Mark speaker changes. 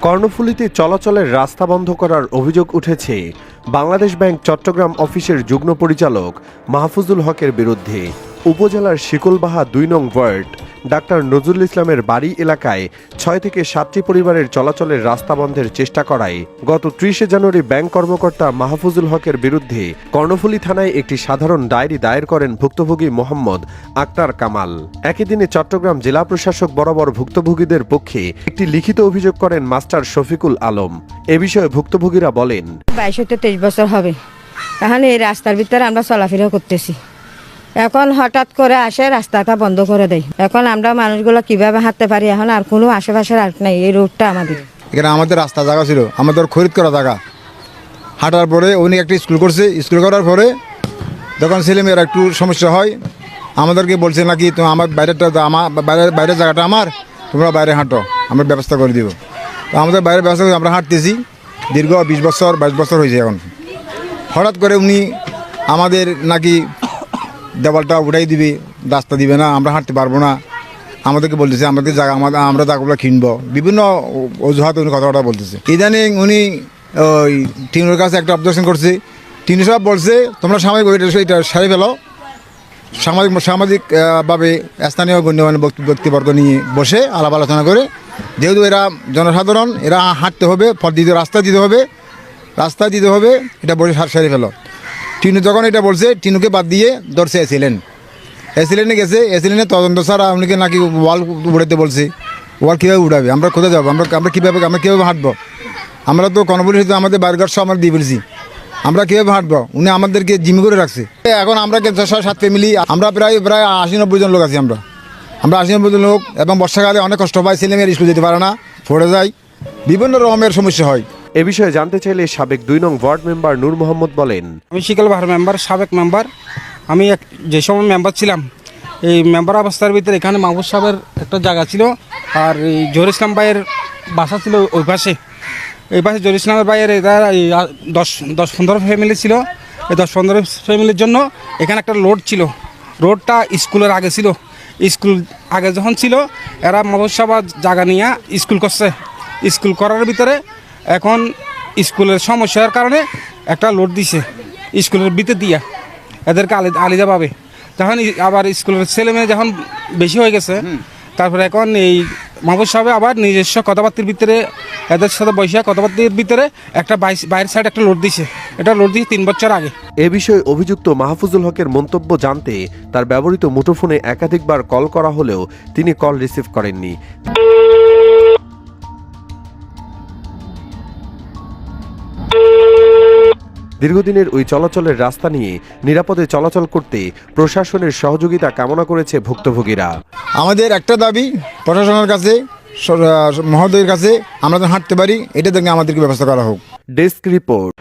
Speaker 1: কর্ণফুলীতে চলাচলের রাস্তা বন্ধ করার অভিযোগ উঠেছে বাংলাদেশ ব্যাংক চট্টগ্রাম অফিসের যুগ্ম পরিচালক মাহফুজুল হকের বিরুদ্ধে। উপজেলার শিকলবাহা দুই নং ওয়ার্ড। ডাক্তার নজরুল ইসলামের বাড়ি এলাকায় ছয় থেকে সাতটি পরিবারের চলাচলের রাস্তা বন্ধের চেষ্টা করায় গত ত্রিশে জানুয়ারি ব্যাংক কর্মকর্তা মাহফুজুল হকের বিরুদ্ধে কর্ণফুলী থানায় একটি সাধারণ ডায়েরি দায়ের করেন ভুক্তভোগী মোহাম্মদ আক্তার কামাল। একই দিনে চট্টগ্রাম জেলা প্রশাসক বরাবর ভুক্তভোগীদের পক্ষে একটি লিখিত অভিযোগ করেন মাস্টার শফিকুল আলম। এ বিষয়ে ভুক্তভোগীরা বলেন
Speaker 2: বাইশ তেইশ বছর হবে। এখন এই রাস্তার ভিতরে আমরা চলাফেরা করতেছি। এখন হঠাৎ করে আসে, রাস্তাটা বন্ধ করে দেয়। এখন আমরা মানুষগুলো কীভাবে হাঁটতে পারি? এখন আর কোনো আশেপাশে আর নাই, এই রোডটা আমাদের।
Speaker 3: এখানে আমাদের রাস্তা জায়গা ছিল, আমাদের খরিদ করা জায়গা। হাঁটার পরে উনি একটা স্কুল করছে, স্কুল করার পরে যখন ছেলেমেয়েরা একটু সমস্যা হয়, আমাদেরকে বলছে নাকি তো আমার বাইরেটা আমার বাইরের বাইরের জায়গাটা আমার, তোমরা বাইরে হাঁটো, আমরা ব্যবস্থা করে দিব। তো আমাদের বাইরের ব্যবস্থা করে আমরা হাঁটতেছি, দীর্ঘ বিশ বছর, বাইশ বছর হয়েছে এখন। হঠাৎ করে উনি আমাদের নাকি দেওয়ালটা উঠাই দিবে, রাস্তা দিবে না, আমরা হাঁটতে পারব না। আমাদেরকে বলতেছে, আমাদের জায়গা, আমাদের, আমরা জায়গাগুলো কিনবো। বিভিন্ন অজুহাত উনি কথাবার্তা বলতেছে। ইদানিং উনি ওই টিনুর কাছে একটা অবজেকশন করছে। টিনু সাহেব বলছে, তোমরা সামাজিক এটা- সারি ফেলো। সামাজিক সামাজিকভাবে স্থানীয় গণ্যমান্য ব্যক্তি- ব্যক্তিবর্গ নিয়ে বসে আলাপ আলোচনা করে। যেহেতু এরা জনসাধারণ, এরা হাঁটতে হবে, পথ দিতে রাস্তা দিতে হবে। রাস্তা দিতে হবে, এটা বসে সারি ফেলো। টিনু যখন এটা বলছে, টিনুকে বাদ দিয়ে ধরছে এসিলেন। এসিলেনে গেছে, এসিলেনে তদন্ত ছাড়া উনিকে নাকি ওয়াল উড়াইতে বলছে। ওয়াল কীভাবে উড়াবে? আমরা কোথায় যাব? আমরা আমরা কীভাবে আমরা কীভাবে হাঁটবো? আমরা তো কর্ণপুরি আমাদের বার্গার সব আমরা দিয়ে ফেলছি। আমরা কীভাবে হাঁটবো? উনি আমাদেরকে জিমি করে রাখছে। এখন আমরা ছয় সাত ফ্যামিলি, আমরা প্রায় প্রায় আশি নব্বই জন লোক আছি আমরা। আমরা আশি নব্বই জন লোক এবং বর্ষাকালে অনেক কষ্ট পাই ছেলেমেয়ের স্কুল যেতে পারে না, পড়ে যায়। বিভিন্ন রকমের সমস্যা হয়।
Speaker 1: এ বিষয়ে জানতে চাইলে সাবেক দুই নং ওয়ার্ড মেম্বার নূর মোহাম্মদ বলেন।
Speaker 4: আমি শিকল বাহার মেম্বার, সাবেক মেম্বার। আমি এক যে সময় মেম্বার ছিলাম, এই মেম্বার অবস্থার ভিতরে এখানে মাহবুব সাহেবের একটা জায়গা ছিল, আর এই জহুর ইসলাম ভাইয়ের বাসা ছিল ওই পাশে। এই পাশে জহুর ইসলামের ভাইয়ের এটা দশ দশ পনেরো ফ্যামিলি ছিল। এই দশ পনেরো ফ্যামিলির জন্য এখানে একটা রোড ছিল। রোডটা স্কুলের আগে ছিল। স্কুল আগে যখন ছিল, এরা মাহবুব সাহেব জায়গা নিয়ে স্কুল করছে। স্কুল করার ভিতরে এখন স্কুলের সমস্যার কারণে একটা লোড দিছে স্কুলের ভিতর দিয়া। এদেরকে আলি আলিদা পাবে। তখন আবার স্কুলের ছেলে মেয়ে যখন বেশি হয়ে গেছে তারপরে এখন এই মাহবুব সাহেব আবার নিজস্ব কথাবার্তির ভিতরে এদের সাথে বৈশাখ কথাবার্তির ভিতরে একটা বাইরের সাইড একটা লোড দিছে। এটা লোড দিয়েছে তিন বছর আগে।
Speaker 1: এ বিষয়ে অভিযুক্ত মাহফুজুল হকের মন্তব্য জানতে তার ব্যবহৃত মুঠোফোনে একাধিকবার কল করা হলেও তিনি কল রিসিভ করেননি। দীর্ঘদিনের ওই চলাচলের রাস্তা নিয়ে নিরাপদে চলাচল করতে প্রশাসনের সহযোগিতা কামনা করেছে ভুক্তভোগীরা।
Speaker 3: আমাদের একটা দাবি প্রশাসনের কাছে মহোদয়ের কাছে আমরা যেন হাঁটতে পারি এটা দেখে আমাদেরকে ব্যবস্থা করা হোক।
Speaker 1: Desk report.